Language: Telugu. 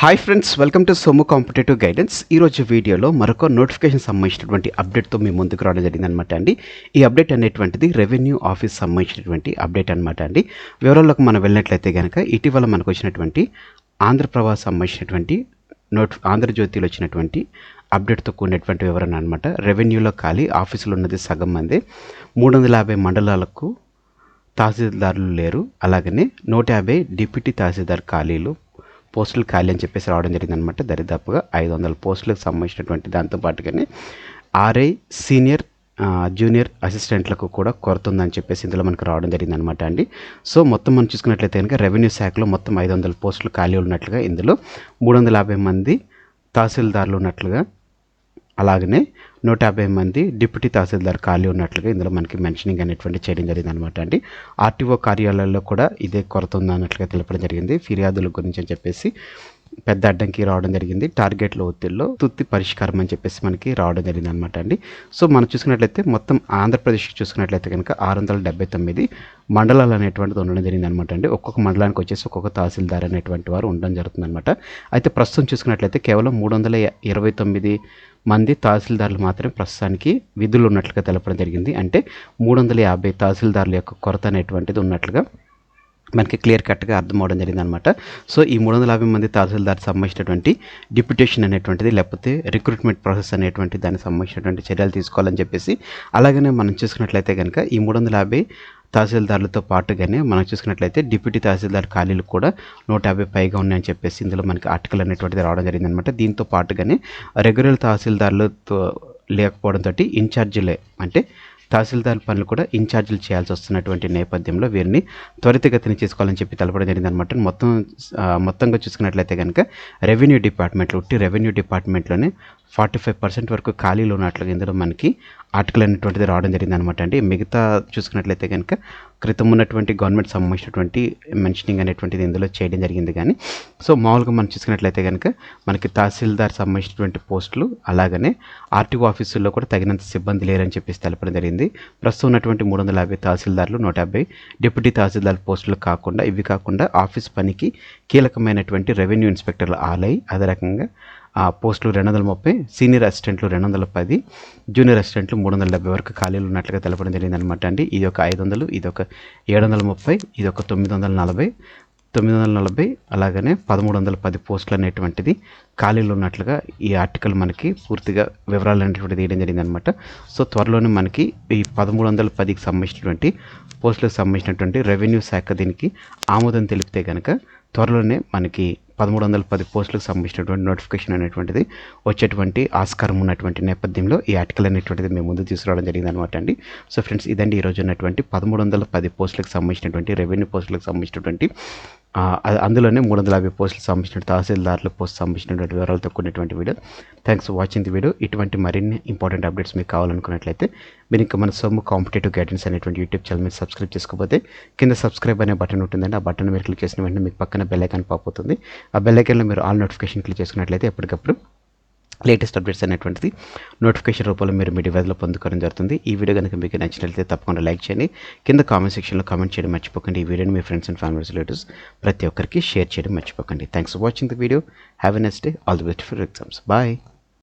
Hi friends welcome to Sommu competitive guidance ఈరోజు వీడియోలో మరొక నోటిఫికేషన్ సంబంధించినటువంటి అప్డేట్తో మీ ముందుకు రావడం జరిగింది అనమాట అండి. ఈ అప్డేట్ అనేటువంటిది రెవెన్యూ ఆఫీస్ సంబంధించినటువంటి అప్డేట్ అనమాట అండి. వివరాల్లోకి మనం వెళ్ళినట్లయితే కనుక ఇటీవల మనకు వచ్చినటువంటి ఆంధ్రప్రభ సంబంధించినటువంటి నోట్ ఆంధ్రజ్యోతిలో వచ్చినటువంటి అప్డేట్తో కూడినటువంటి వివరణ అనమాట రెవెన్యూలో ఖాళీ ఆఫీసులో ఉన్నది సగం మంది. మూడు వందల యాభై మండలాలకు తహసీల్దారులు లేరు. అలాగనే నూట యాభై డిప్యూటీ తహసీల్దార్ ఖాళీలు పోస్టులు ఖాళీ అని చెప్పేసి రావడం జరిగిందనమాట దరిదాపుగా ఐదు వందల పోస్టులకు సంబంధించినటువంటి దాంతోపాటుగానే ఆర్ఐ సీనియర్ జూనియర్ అసిస్టెంట్లకు కూడా కొరత ఉందని చెప్పేసి ఇందులో మనకు రావడం జరిగిందనమాట అండి. సో మొత్తం మనం చూసుకున్నట్లయితే కనుక రెవెన్యూ శాఖలో మొత్తం ఐదు వందల పోస్టులు ఖాళీ ఉన్నట్లుగా ఇందులో మూడు వందల యాభై మంది తహసీల్దార్లు ఉన్నట్లుగా అలాగనే నూట యాభై మంది డిప్యూటీ తహసీల్దార్ ఖాళీ ఉన్నట్లుగా ఇందులో మనకి మెన్షనింగ్ అనేటువంటి చేయడం జరిగింది అనమాట అండి ఆర్టీఓ కార్యాలయాల్లో కూడా ఇదే కొరత ఉంది అన్నట్లుగా తెలపడం జరిగింది. ఫిర్యాదుల గురించి అని చెప్పేసి పెద్ద అడ్డంకి రావడం జరిగింది. టార్గెట్ల ఒత్తిడిలో తుత్తి పరిష్కారం అని చెప్పేసి మనకి రావడం జరిగింది అనమాట అండి. సో మనం చూసుకున్నట్లయితే మొత్తం ఆంధ్రప్రదేశ్ చూసుకున్నట్లయితే కనుక ఆరు వందల డెబ్బై తొమ్మిది మండలాలు అనేటువంటిది ఉండడం జరిగింది అనమాట అండి. ఒక్కొక్క మండలానికి వచ్చేసి ఒక్కొక్క తహసీల్దార్ అనేటువంటి వారు ఉండడం జరుగుతుంది అనమాట అయితే ప్రస్తుతం చూసుకున్నట్లయితే కేవలం మూడు వందల ఇరవై తొమ్మిది మంది తహసీల్దారులు మాత్రమే ప్రస్తుతానికి విధులు ఉన్నట్లుగా తెలపడం జరిగింది. అంటే మూడు వందల యాభై తహసీల్దారుల యొక్క కొరత అనేటువంటిది ఉన్నట్లుగా మనకి క్లియర్ కట్గా అర్థం అవడం జరిగింది అనమాట సో ఈ మూడు వందల యాభై మంది తహసీల్దార్ సంబంధించినటువంటి డిప్యుటేషన్ అనేటువంటిది లేకపోతే రిక్రూట్మెంట్ ప్రాసెస్ అనేటువంటి దానికి సంబంధించినటువంటి చర్యలు తీసుకోవాలని చెప్పేసి అలాగనే మనం చూసుకున్నట్లయితే కనుక ఈ మూడు వందల యాభై తహసీల్దారులతో పాటుగానే మనం చూసుకున్నట్లయితే డిప్యూటీ తహసీల్దార్ ఖాళీలు కూడా నూట యాభై పైగా ఉన్నాయని చెప్పేసి ఇందులో మనకి ఆర్టికల్ అనేటువంటిది రావడం జరిగింది అనమాట దీంతో పాటుగానే రెగ్యులర్ తహసీల్దారులతో లేకపోవడంతో ఇన్ఛార్జీలే అంటే తహసీల్దార్ పనులు కూడా ఇన్ఛార్జీలు చేయాల్సి వస్తున్నటువంటి నేపథ్యంలో వీరిని త్వరితగతిని చేసుకోవాలని చెప్పి తెలపడం జరిగింది అనమాట మొత్తం మొత్తంగా చూసుకున్నట్లయితే కనుక రెవెన్యూ డిపార్ట్మెంట్లో ఉట్టి రెవెన్యూ డిపార్ట్మెంట్లోనే ఫార్టీ ఫైవ్ పర్సెంట్ వరకు ఖాళీలు ఉన్నట్లుగా ఇందులో మనకి ఆర్టికల్ అనేటువంటిది రావడం జరిగింది అనమాట అండి మిగతా చూసుకున్నట్లయితే కనుక క్రితం ఉన్నటువంటి గవర్నమెంట్ సంబంధించినటువంటి మెన్షనింగ్ అనేటువంటిది ఇందులో చేయడం జరిగింది కానీ సో మామూలుగా మనం చూసుకున్నట్లయితే కనుక మనకి తహసీల్దార్ సంబంధించినటువంటి పోస్టులు అలాగనే ఆర్టీఓ ఆఫీసుల్లో కూడా తగినంత సిబ్బంది లేరని చెప్పేసి తెలపడం జరిగింది. ప్రస్తుతం ఉన్నటువంటి మూడు వందల యాభై తహసీల్దార్లు నూట యాభై డిప్యూటీ తహసీల్దార్ పోస్టులు కాకుండా ఇవి కాకుండా ఆఫీస్ పనికి కీలకమైనటువంటి రెవెన్యూ ఇన్స్పెక్టర్లు ఆలై అదే రకంగా పోస్టులు రెండు వందల ముప్పై సీనియర్ అసిస్టెంట్లు రెండు వందల పది జూనియర్ అసిస్టెంట్లు మూడు వందల డెబ్బై వరకు ఖాళీలు ఉన్నట్లుగా తెలపడం జరిగింది అనమాట అండి. ఇది ఒక ఐదు వందలు ఇది ఒక ఏడు వందల ముప్పై ఇది ఒక తొమ్మిది వందల నలభై తొమ్మిది వందల నలభై అలాగనే పదమూడు వందల పది పోస్టులు అనేటువంటిది ఖాళీలు ఉన్నట్లుగా ఈ ఆర్టికల్ మనకి పూర్తిగా వివరాలు అనేటువంటిది వేయడం జరిగింది అనమాట సో త్వరలోనే మనకి ఈ పదమూడు వందల పదికి సంబంధించినటువంటి పోస్టులకు సంబంధించినటువంటి రెవెన్యూ శాఖ దీనికి ఆమోదం తెలిపితే కనుక త్వరలోనే మనకి పదమూడు వందల పది పోస్టులకు సంబంధించినటువంటి నోటిఫికేషన్ అనేటువంటిది వచ్చేటువంటి ఆస్కారం ఉన్నటువంటి నేపథ్యంలో ఈ ఆర్టికల్ అనేటువంటిది మేము ముందు తీసుకురావడం జరిగింది అనమాట అండి. సో ఫ్రెండ్స్ ఇదండి ఈరోజు ఉన్నటువంటి పదమూడు వందల పది పోస్టులకు సంబంధించినటువంటి రెవెన్యూ పోస్టులకు సంబంధించినటువంటి అందులోనే మూడు వందల యాభై పోస్టులు సంబంధించిన తహసీల్దార్ల పోస్ట్ సంబంధించినటువంటి వివరాలతో కూడినటువంటి video. Thanks for watching the video ఇటువంటి మరిన్ని ఇంపార్టెంట్ అప్డేట్స్ మీకు కావాలనుకున్నట్లయితే మీరు ఇంకా మన సొమ్ము కాంపిటేటివ్ గైడెన్స్ అనేటువంటి యూట్యూబ్ ఛానల్ మీరు సబ్స్క్రైబ్ చేసుకోకపోతే కింద సబ్స్క్రైబ్ అనే బటన్ ఉంటుందండి. ఆ బటన్ మీరు క్లిక్ చేసిన వెంటనే మీకు పక్కన బెల్ ఐకాన్ పాప్ అవుతుంది. ఆ బెల్ ఐకాన్లో మీరు ఆల్ నోటిఫికేషన్ క్లిక్ చేసుకున్నట్లయితే ఎప్పటికప్పుడు లేటెస్ట్ అప్డేట్స్ అనేటువంటిది నోటిఫికేషన్ రూపంలో మీరు మీ డివైజ్లో పొందుకోవడం జరుగుతుంది. ఈ వీడియో కనుక మీకు నచ్చినట్లయితే తప్పకుండా లైక్ చేయండి. కింద కామెంట్ సెక్షన్లో కామెంట్ చేయడం మర్చిపోకండి. ఈ వీడియోని మీ ఫ్రెండ్స్ అండ్ ఫ్యామిలీస్ రిలేటివ్స్ ప్రతి ఒక్కరికి షేర్ చేయడం మర్చిపోకండి. Thanks for watching the video have a next day all the best for exams bye